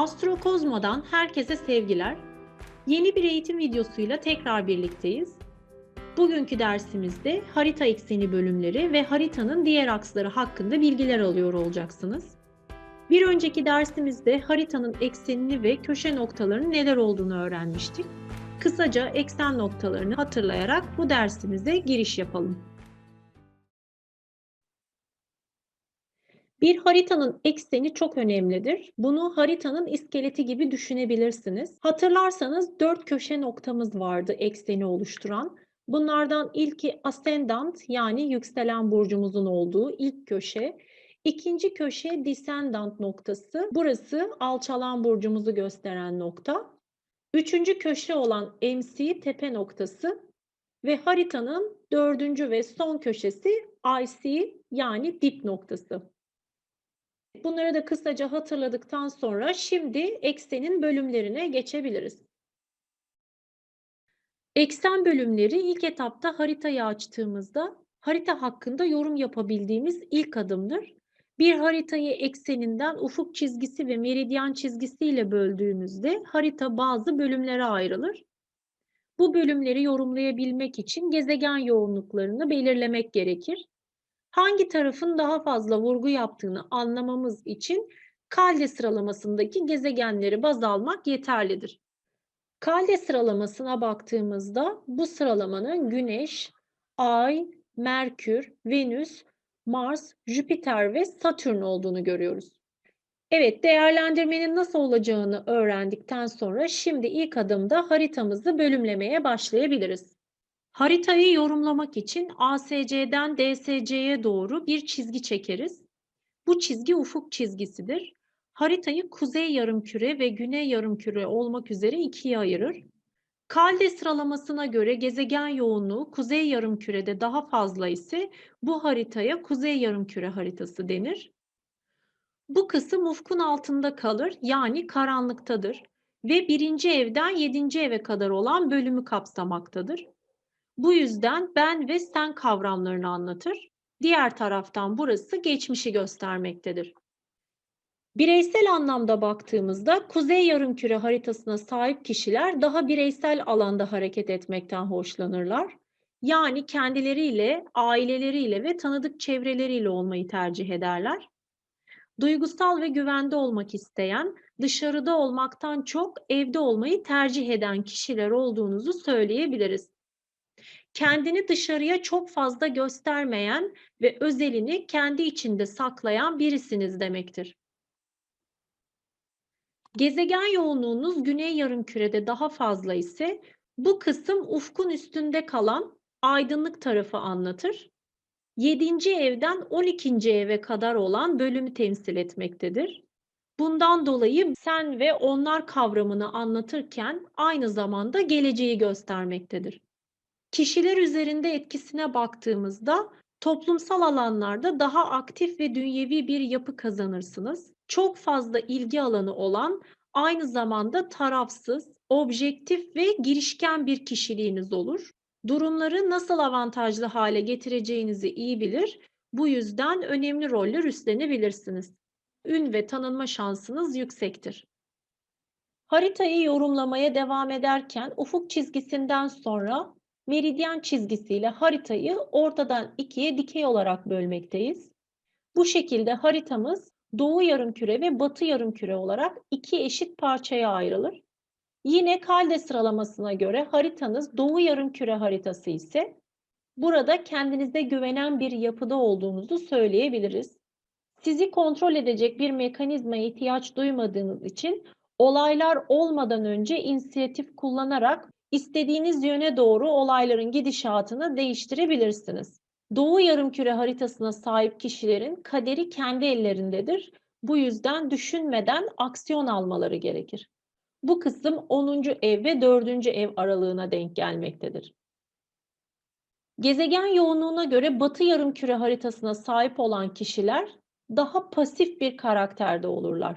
Astrokozmo'dan herkese sevgiler. Yeni bir eğitim videosuyla tekrar birlikteyiz. Bugünkü dersimizde harita ekseni bölümleri ve haritanın diğer aksları hakkında bilgiler alıyor olacaksınız. Bir önceki dersimizde haritanın eksenini ve köşe noktalarının neler olduğunu öğrenmiştik. Kısaca eksen noktalarını hatırlayarak bu dersimize giriş yapalım. Bir haritanın ekseni çok önemlidir. Bunu haritanın iskeleti gibi düşünebilirsiniz. Hatırlarsanız dört köşe noktamız vardı ekseni oluşturan. Bunlardan ilki ascendant yani yükselen burcumuzun olduğu ilk köşe. İkinci köşe descendant noktası. Burası alçalan burcumuzu gösteren nokta. Üçüncü köşe olan MC tepe noktası ve haritanın dördüncü ve son köşesi IC yani dip noktası. Bunları da kısaca hatırladıktan sonra şimdi eksenin bölümlerine geçebiliriz. Eksen bölümleri ilk etapta haritayı açtığımızda harita hakkında yorum yapabildiğimiz ilk adımdır. Bir haritayı ekseninden ufuk çizgisi ve meridyen çizgisiyle böldüğümüzde harita bazı bölümlere ayrılır. Bu bölümleri yorumlayabilmek için gezegen yoğunluklarını belirlemek gerekir hangi tarafın daha fazla vurgu yaptığını anlamamız için kalde sıralamasındaki gezegenleri baz almak yeterlidir. Kalde sıralamasına baktığımızda bu sıralamanın Güneş, Ay, Merkür, Venüs, Mars, Jüpiter ve Satürn olduğunu görüyoruz. Evet, değerlendirmenin nasıl olacağını öğrendikten sonra şimdi ilk adımda haritamızı bölümlemeye başlayabiliriz. Haritayı yorumlamak için ASC'den DSC'ye doğru bir çizgi çekeriz. Bu çizgi ufuk çizgisidir. Haritayı kuzey yarımküre ve güney yarımküre olmak üzere ikiye ayırır. Kalde sıralamasına göre gezegen yoğunluğu kuzey yarımkürede daha fazla ise bu haritaya kuzey yarımküre haritası denir. Bu kısım ufkun altında kalır yani karanlıktadır ve birinci evden yedinci eve kadar olan bölümü kapsamaktadır. Bu yüzden ben ve sen kavramlarını anlatır. Diğer taraftan burası geçmişi göstermektedir. Bireysel anlamda baktığımızda kuzey yarımküre haritasına sahip kişiler daha bireysel alanda hareket etmekten hoşlanırlar. Yani kendileriyle, aileleriyle ve tanıdık çevreleriyle olmayı tercih ederler. Duygusal ve güvende olmak isteyen, dışarıda olmaktan çok evde olmayı tercih eden kişiler olduğunuzu söyleyebiliriz kendini dışarıya çok fazla göstermeyen ve özelini kendi içinde saklayan birisiniz demektir. Gezegen yoğunluğunuz güney yarımkürede daha fazla ise bu kısım ufkun üstünde kalan aydınlık tarafı anlatır. 7. evden 12. eve kadar olan bölümü temsil etmektedir. Bundan dolayı sen ve onlar kavramını anlatırken aynı zamanda geleceği göstermektedir. Kişiler üzerinde etkisine baktığımızda toplumsal alanlarda daha aktif ve dünyevi bir yapı kazanırsınız. Çok fazla ilgi alanı olan, aynı zamanda tarafsız, objektif ve girişken bir kişiliğiniz olur. Durumları nasıl avantajlı hale getireceğinizi iyi bilir. Bu yüzden önemli roller üstlenebilirsiniz. Ün ve tanınma şansınız yüksektir. Haritayı yorumlamaya devam ederken ufuk çizgisinden sonra meridyen çizgisiyle haritayı ortadan ikiye dikey olarak bölmekteyiz. Bu şekilde haritamız doğu yarımküre ve batı yarımküre olarak iki eşit parçaya ayrılır. Yine kalde sıralamasına göre haritanız doğu yarımküre haritası ise burada kendinize güvenen bir yapıda olduğunuzu söyleyebiliriz. Sizi kontrol edecek bir mekanizmaya ihtiyaç duymadığınız için olaylar olmadan önce inisiyatif kullanarak istediğiniz yöne doğru olayların gidişatını değiştirebilirsiniz. Doğu yarımküre haritasına sahip kişilerin kaderi kendi ellerindedir. Bu yüzden düşünmeden aksiyon almaları gerekir. Bu kısım 10. ev ve 4. ev aralığına denk gelmektedir. Gezegen yoğunluğuna göre Batı yarımküre haritasına sahip olan kişiler daha pasif bir karakterde olurlar.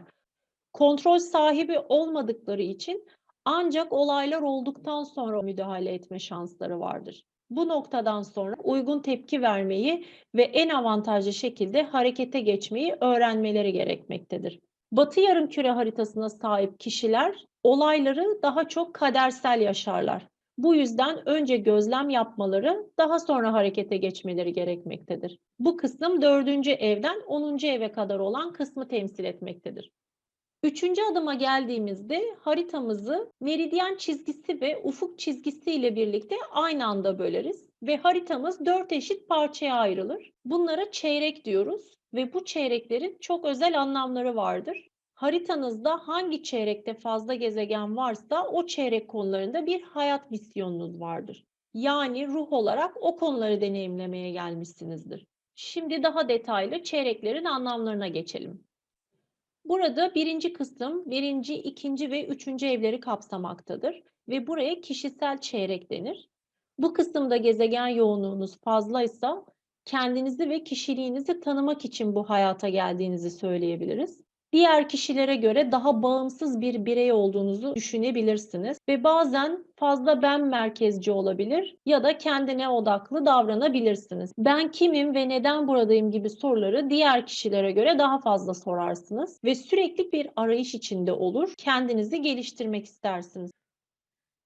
Kontrol sahibi olmadıkları için ancak olaylar olduktan sonra müdahale etme şansları vardır. Bu noktadan sonra uygun tepki vermeyi ve en avantajlı şekilde harekete geçmeyi öğrenmeleri gerekmektedir. Batı yarımküre haritasına sahip kişiler olayları daha çok kadersel yaşarlar. Bu yüzden önce gözlem yapmaları, daha sonra harekete geçmeleri gerekmektedir. Bu kısım dördüncü evden 10. eve kadar olan kısmı temsil etmektedir. Üçüncü adıma geldiğimizde haritamızı meridyen çizgisi ve ufuk çizgisi ile birlikte aynı anda böleriz ve haritamız dört eşit parçaya ayrılır. Bunlara çeyrek diyoruz ve bu çeyreklerin çok özel anlamları vardır. Haritanızda hangi çeyrekte fazla gezegen varsa o çeyrek konularında bir hayat misyonunuz vardır. Yani ruh olarak o konuları deneyimlemeye gelmişsinizdir. Şimdi daha detaylı çeyreklerin anlamlarına geçelim. Burada birinci kısım birinci, ikinci ve üçüncü evleri kapsamaktadır ve buraya kişisel çeyrek denir. Bu kısımda gezegen yoğunluğunuz fazlaysa kendinizi ve kişiliğinizi tanımak için bu hayata geldiğinizi söyleyebiliriz. Diğer kişilere göre daha bağımsız bir birey olduğunuzu düşünebilirsiniz ve bazen fazla ben merkezci olabilir ya da kendine odaklı davranabilirsiniz. Ben kimim ve neden buradayım gibi soruları diğer kişilere göre daha fazla sorarsınız ve sürekli bir arayış içinde olur. Kendinizi geliştirmek istersiniz.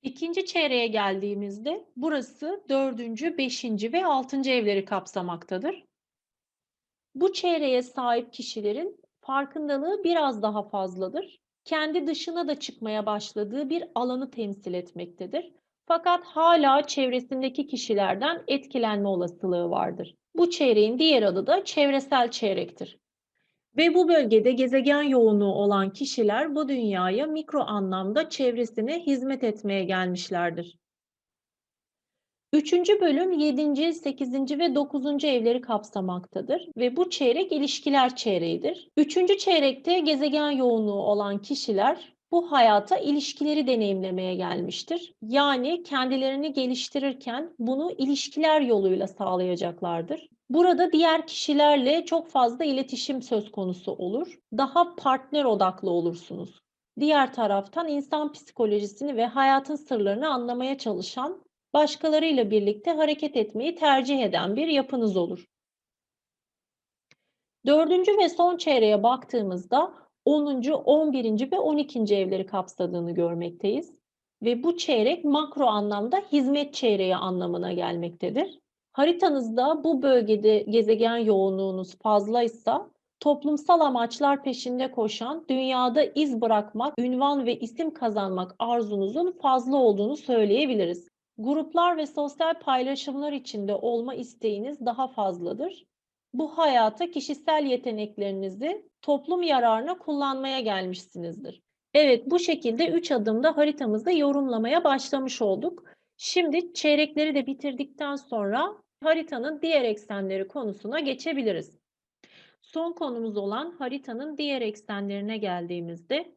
İkinci çeyreğe geldiğimizde burası dördüncü, beşinci ve altıncı evleri kapsamaktadır. Bu çeyreğe sahip kişilerin farkındalığı biraz daha fazladır. Kendi dışına da çıkmaya başladığı bir alanı temsil etmektedir. Fakat hala çevresindeki kişilerden etkilenme olasılığı vardır. Bu çeyreğin diğer adı da çevresel çeyrektir. Ve bu bölgede gezegen yoğunluğu olan kişiler bu dünyaya mikro anlamda çevresine hizmet etmeye gelmişlerdir. Üçüncü bölüm 7. 8. ve 9. evleri kapsamaktadır ve bu çeyrek ilişkiler çeyreğidir. Üçüncü çeyrekte gezegen yoğunluğu olan kişiler bu hayata ilişkileri deneyimlemeye gelmiştir. Yani kendilerini geliştirirken bunu ilişkiler yoluyla sağlayacaklardır. Burada diğer kişilerle çok fazla iletişim söz konusu olur. Daha partner odaklı olursunuz. Diğer taraftan insan psikolojisini ve hayatın sırlarını anlamaya çalışan, başkalarıyla birlikte hareket etmeyi tercih eden bir yapınız olur. Dördüncü ve son çeyreğe baktığımızda 10. 11. ve 12. evleri kapsadığını görmekteyiz. Ve bu çeyrek makro anlamda hizmet çeyreği anlamına gelmektedir. Haritanızda bu bölgede gezegen yoğunluğunuz fazlaysa toplumsal amaçlar peşinde koşan, dünyada iz bırakmak, ünvan ve isim kazanmak arzunuzun fazla olduğunu söyleyebiliriz. Gruplar ve sosyal paylaşımlar içinde olma isteğiniz daha fazladır. Bu hayata kişisel yeteneklerinizi toplum yararına kullanmaya gelmişsinizdir. Evet, bu şekilde 3 adımda haritamızda yorumlamaya başlamış olduk. Şimdi çeyrekleri de bitirdikten sonra haritanın diğer eksenleri konusuna geçebiliriz. Son konumuz olan haritanın diğer eksenlerine geldiğimizde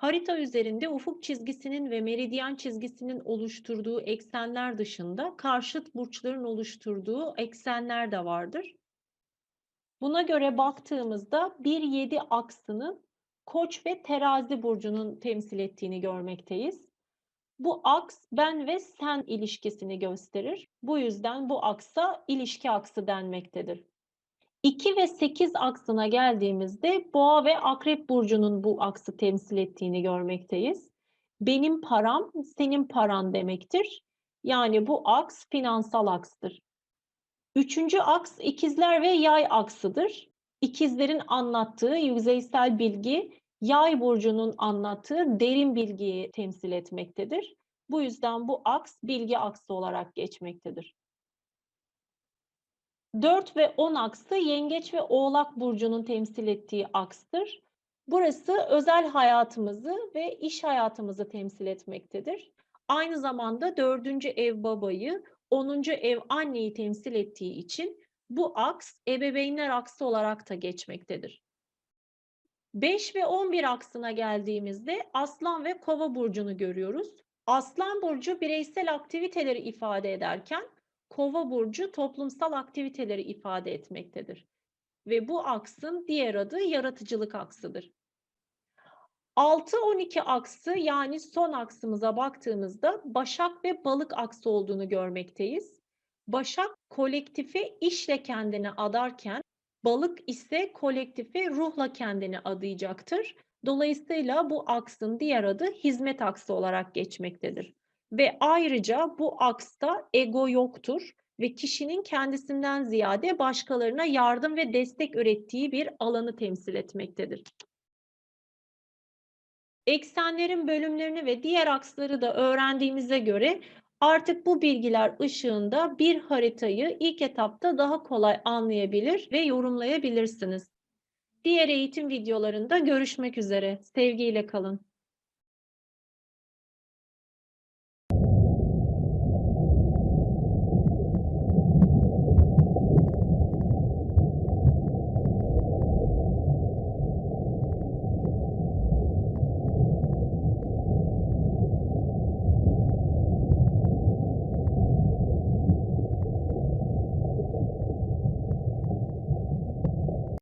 harita üzerinde ufuk çizgisinin ve meridyen çizgisinin oluşturduğu eksenler dışında karşıt burçların oluşturduğu eksenler de vardır. Buna göre baktığımızda 1-7 aksının Koç ve Terazi burcunun temsil ettiğini görmekteyiz. Bu aks ben ve sen ilişkisini gösterir. Bu yüzden bu aksa ilişki aksı denmektedir. 2 ve 8 aksına geldiğimizde Boğa ve Akrep burcunun bu aksı temsil ettiğini görmekteyiz. Benim param senin paran demektir. Yani bu aks finansal akstır. Üçüncü aks ikizler ve yay aksıdır. İkizlerin anlattığı yüzeysel bilgi Yay burcunun anlattığı derin bilgiyi temsil etmektedir. Bu yüzden bu aks bilgi aksı olarak geçmektedir. 4 ve 10 aksı Yengeç ve Oğlak burcunun temsil ettiği akstır. Burası özel hayatımızı ve iş hayatımızı temsil etmektedir. Aynı zamanda dördüncü ev babayı, 10. ev anneyi temsil ettiği için bu aks ebeveynler aksı olarak da geçmektedir. 5 ve 11 aksına geldiğimizde Aslan ve Kova burcunu görüyoruz. Aslan burcu bireysel aktiviteleri ifade ederken Kova burcu toplumsal aktiviteleri ifade etmektedir. Ve bu aksın diğer adı yaratıcılık aksıdır. 6-12 aksı yani son aksımıza baktığımızda Başak ve Balık aksı olduğunu görmekteyiz. Başak kolektife işle kendini adarken Balık ise kolektife ruhla kendini adayacaktır. Dolayısıyla bu aksın diğer adı hizmet aksı olarak geçmektedir. Ve ayrıca bu aksta ego yoktur ve kişinin kendisinden ziyade başkalarına yardım ve destek ürettiği bir alanı temsil etmektedir. Eksenlerin bölümlerini ve diğer aksları da öğrendiğimize göre artık bu bilgiler ışığında bir haritayı ilk etapta daha kolay anlayabilir ve yorumlayabilirsiniz. Diğer eğitim videolarında görüşmek üzere. Sevgiyle kalın.